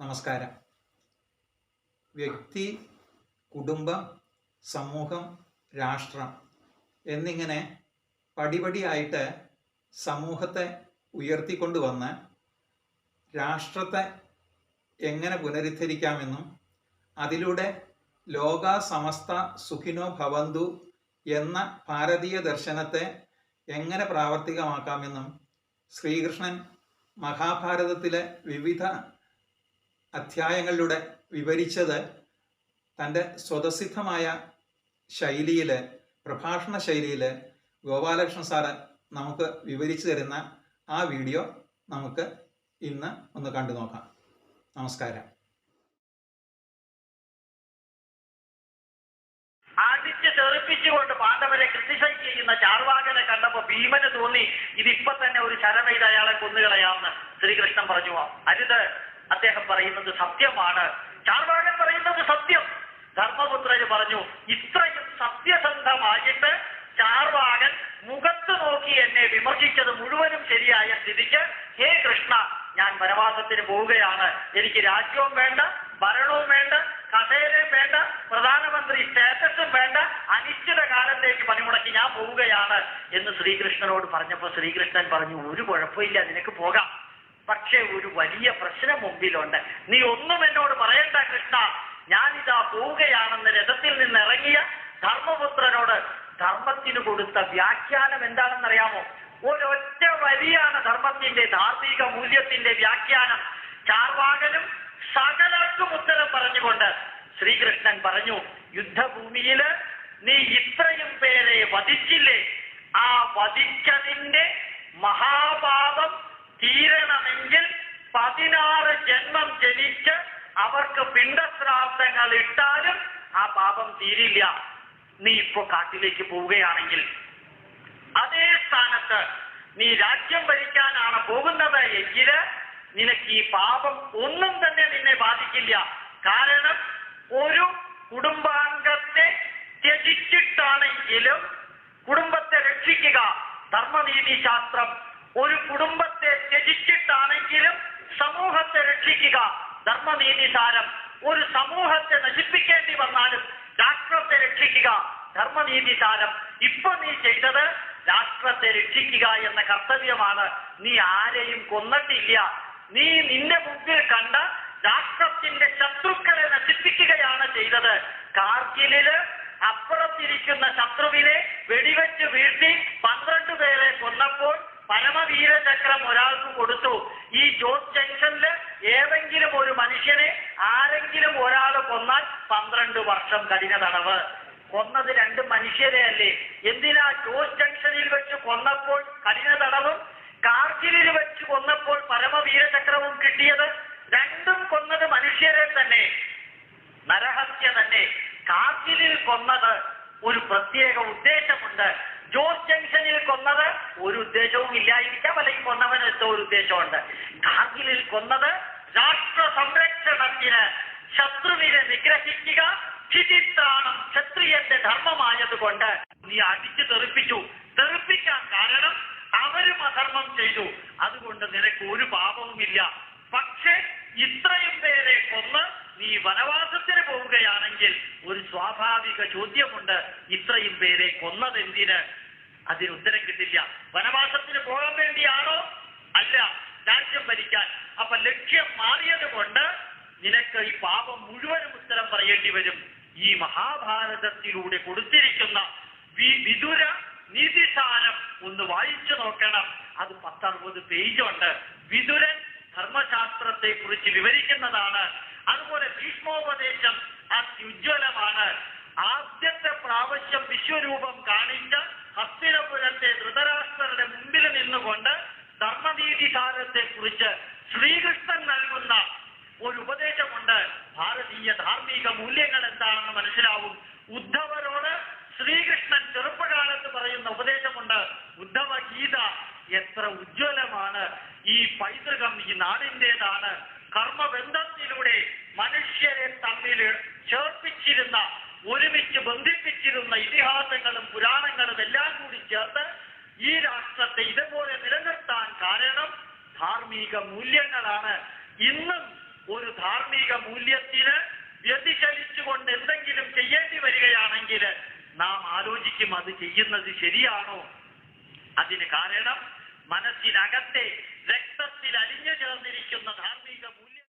നമസ്കാരം. വ്യക്തി കുടുംബം സമൂഹം രാഷ്ട്രം എന്നിങ്ങനെ പടിപടിയായിട്ട് സമൂഹത്തെ ഉയർത്തിക്കൊണ്ടുവന്ന് രാഷ്ട്രത്തെ എങ്ങനെ പുനരുദ്ധരിക്കാമെന്നും അതിലൂടെ ലോക സമസ്ത സുഖിനോ ഭവന്തു എന്ന ഭാരതീയ ദർശനത്തെ എങ്ങനെ പ്രാവർത്തികമാക്കാമെന്നും ശ്രീകൃഷ്ണൻ മഹാഭാരതത്തിലെ വിവിധ അധ്യായങ്ങളിലൂടെ വിവരിച്ചത് തന്റെ സ്വതസിദ്ധമായ ശൈലിയിൽ പ്രഭാഷണ ശൈലിയിൽ ഗോപാലകൃഷ്ണൻ സാറ് നമുക്ക് വിവരിച്ചു തരുന്ന ആ വീഡിയോ നമുക്ക് ഇന്ന് ഒന്ന് കണ്ടു നോക്കാം. നമസ്കാരം. അടിച്ച് തെറിപ്പിച്ചുകൊണ്ട് പാണ്ഡവരെ ക്രിട്ടിസൈസ് ചെയ്യുന്ന ചാർവാകനെ കണ്ടപ്പോ ഭീമന് തോന്നി ഇതിപ്പോ തന്നെ ഒരു ശരമെയ്ത് അയാളെ കൊന്നുകളയാമെന്ന് ശ്രീകൃഷ്ണൻ പറഞ്ഞു. അരുത്. അദ്ദേഹം പറയുന്നത് സത്യമാണ്. ചാർവാകൻ പറയുന്നത് സത്യം. ധർമ്മപുത്രന് പറഞ്ഞു ഇത്രയും സത്യസന്ധമായിട്ട് ചാർവാകൻ മുഖത്ത് നോക്കി എന്നെ വിമർശിച്ചത് മുഴുവനും ശരിയായ സ്ഥിതിക്ക് ഹേ കൃഷ്ണ ഞാൻ വനവാസത്തിന് പോവുകയാണ്. എനിക്ക് രാജ്യവും വേണ്ട ഭരണവും വേണ്ട കസേരയും വേണ്ട പ്രധാനമന്ത്രി സ്റ്റാറ്റസും വേണ്ട അനിശ്ചിത കാലത്തേക്ക് പണിമുടക്കി ഞാൻ പോവുകയാണ്. എന്ന് ശ്രീകൃഷ്ണനോട് പറഞ്ഞപ്പോൾ ശ്രീകൃഷ്ണൻ പറഞ്ഞു ഒരു കുഴപ്പമില്ല നിനക്ക് പോകാം. വലിയ പ്രശ്നം മുമ്പിലുണ്ട്. നീ ഒന്നും എന്നോട് പറയണ്ട കൃഷ്ണ. ഞാനിതാ പോവുകയാണെന്ന് രഥത്തിൽ നിന്ന് ഇറങ്ങിയ ധർമ്മപുത്രനോട് ധർമ്മത്തിന് കൊടുത്ത വ്യാഖ്യാനം എന്താണെന്നറിയാമോ? ഒരൊറ്റ വരിയാണ് ധർമ്മത്തിന്റെ ധാർമ്മിക മൂല്യത്തിന്റെ വ്യാഖ്യാനം. ചാർവാകനും സകലർക്കും ഉത്തരം പറഞ്ഞുകൊണ്ട് ശ്രീകൃഷ്ണൻ പറഞ്ഞു യുദ്ധഭൂമിയിൽ നീ ഇത്രയും പേരെ വധിച്ചില്ലേ? ആ വധിച്ചതിന്റെ മഹാപാപം തീരണമെങ്കിൽ പതിനാറ് ജന്മം ജനിച്ച് അവർക്ക് പിണ്ടശ്രാദ്ധങ്ങൾ ഇട്ടാലും ആ പാപം തീരില്ല. നീ ഇപ്പൊ കാട്ടിലേക്ക് പോവുകയാണെങ്കിൽ അതേ സ്ഥാനത്ത് നീ രാജ്യം ഭരിക്കാനാണ് പോകുന്നത് എങ്കിൽ നിനക്ക് ഈ പാപം ഒന്നും തന്നെ നിന്നെ ബാധിക്കില്ല. കാരണം ഒരു കുടുംബാംഗത്തെ ത്യജിച്ചിട്ടാണെങ്കിലും കുടുംബത്തെ രക്ഷിക്കുക. ധർമ്മനീതി ശാസ്ത്രം ഒരു കുടുംബത്തെ സമൂഹത്തെ രക്ഷിക്കുക. ധർമ്മനീതി സാരം. ഒരു സമൂഹത്തെ നശിപ്പിക്കേണ്ടി വന്നാലും രാഷ്ട്രത്തെ രക്ഷിക്കുക. ധർമ്മനീതി സാരം. ഇപ്പൊ നീ ചെയ്തത് രാഷ്ട്രത്തെ രക്ഷിക്കുക എന്ന കർത്തവ്യമാണ്. നീ ആരെയും കൊന്നിട്ടില്ല. നീ നിന്റെ മുമ്പിൽ കണ്ട രാഷ്ട്രത്തിന്റെ ശത്രുക്കളെ നശിപ്പിക്കുകയാണ് ചെയ്തത്. കാർഗിലിൽ അപ്പുറത്തിരിക്കുന്ന ശത്രുവിനെ വെടിവെച്ച് വീഴ്ത്തി പന്ത്രണ്ട് പേരെ കൊന്നപ്പോൾ പരമവീരചക്രം ഒരാൾക്ക് കൊടുത്തു. ഈ ജോസ് ജംഗ്ഷനിൽ ഏതെങ്കിലും ഒരു മനുഷ്യനെ ആരെങ്കിലും ഒരാൾ കൊന്നാൽ പന്ത്രണ്ട് വർഷം കഠിന തടവ്. കൊന്നത് രണ്ട് മനുഷ്യരെ അല്ലേ? എന്തിനാ ജോസ് ജംഗ്ഷനിൽ വെച്ച് കൊന്നപ്പോൾ കഠിന തടവും കാർഗിലിൽ വെച്ച് കൊന്നപ്പോൾ പരമവീരചക്രവും കിട്ടിയത് രണ്ടും കൊന്നത് മനുഷ്യരെ തന്നെ. നരഹത്യ തന്നെ. കാർഗിലിൽ കൊന്നത് ഒരു പ്രത്യേക ഉദ്ദേശമുണ്ട്. ജോസ് ജംഗ്ഷനിൽ കൊന്നത് ഒരു ഉദ്ദേശവും ഇല്ലായിരിക്കാം അല്ലെങ്കിൽ കൊന്നവന് എന്തോ ഒരു ഉദ്ദേശമുണ്ട്. കാർഗിലിൽ കൊന്നത് രാഷ്ട്ര സംരക്ഷണത്തിന് ശത്രുവിനെ നിഗ്രഹിക്കുക ക്ഷിതിത്രാണം ക്ഷത്രിയന്റെ ധർമ്മമായതുകൊണ്ട് നീ അടിച്ചു തെറിപ്പിച്ചു. തെറിപ്പിക്കാൻ കാരണം അവരും അധർമ്മം ചെയ്തു. അതുകൊണ്ട് നിനക്ക് ഒരു പാപവുമില്ല. പക്ഷേ ഇത്രയും പേരെ കൊന്ന് നീ വനവാസത്തിന് പോവുകയാണെങ്കിൽ ഒരു സ്വാഭാവിക ചോദ്യമുണ്ട്. ഇത്രയും പേരെ കൊന്നതെന്തിന്? അതിന് ഉത്തരം കിട്ടില്ല. വനവാസത്തിന് പോകാൻ വേണ്ടിയാണോ? അല്ല രാജ്യം ഭരിക്കാൻ. അപ്പൊ ലക്ഷ്യം മാറിയത് കൊണ്ട് നിനക്ക് ഈ പാപം മുഴുവനും ഉത്തരം പറയേണ്ടി വരും. ഈ മഹാഭാരതത്തിലൂടെ കൊടുത്തിരിക്കുന്ന വിദുര നീതിസാരം ഒന്ന് വായിച്ചു നോക്കണം. അത് പത്തറുപത് പേജുണ്ട്. വിദുരൻ ധർമ്മശാസ്ത്രത്തെ കുറിച്ച് വിവരിക്കുന്നതാണ്. അതുപോലെ ഭീഷ്മോപദേശം അത്യുജ്വലമാണ് ആദ്യത്തെ പ്രാവശ്യം വിശ്വരൂപം കാണിച്ച ഹസ്തിനപുരത്തെ ധൃതരാഷ്ട്രരുടെ മുമ്പിൽ നിന്നുകൊണ്ട് ധർമ്മനീതിസാരത്തെ കുറിച്ച് ശ്രീകൃഷ്ണൻ നൽകുന്ന ഒരു ഉപദേശമുണ്ട്. ഭാരതീയ ധാർമ്മിക മൂല്യങ്ങൾ എന്താണെന്ന് മനസ്സിലാവും. ഉദ്ധവരോട് ശ്രീകൃഷ്ണൻ ചെറുപ്പകാലത്ത് പറയുന്ന ഉപദേശമുണ്ട്. ഉദ്ധവ ഗീത എത്ര ഉജ്ജ്വലമാണ്. ഈ പൈതൃകം ഈ നാടിന്റെതാണ്. കർമ്മബന്ധത്തിലൂടെ മനുഷ്യരെ തമ്മിൽ ചേർപ്പിച്ചിരുന്ന ഒരുമിച്ച് ബന്ധിപ്പിച്ചിരുന്ന ഇതിഹാസങ്ങളും പുരാണങ്ങളും എല്ലാം കൂടി ചേർത്ത് ഈ രാഷ്ട്രത്തെ ഇതുപോലെ നിലനിർത്താൻ കാരണം ധാർമ്മിക മൂല്യങ്ങളാണ്. ഇന്നും ഒരു ധാർമ്മിക മൂല്യത്തിന് വ്യതിചലിച്ചുകൊണ്ട് എന്തെങ്കിലും ചെയ്യേണ്ടി വരികയാണെങ്കിൽ നാം ആലോചിക്കും അത് ചെയ്യുന്നത് ശരിയാണോ? അതിന് കാരണം മനസ്സിനകത്തെ രക്തത്തിൽ അലിഞ്ഞു ചേർന്നിരിക്കുന്ന ധാർമ്മിക മൂല്യം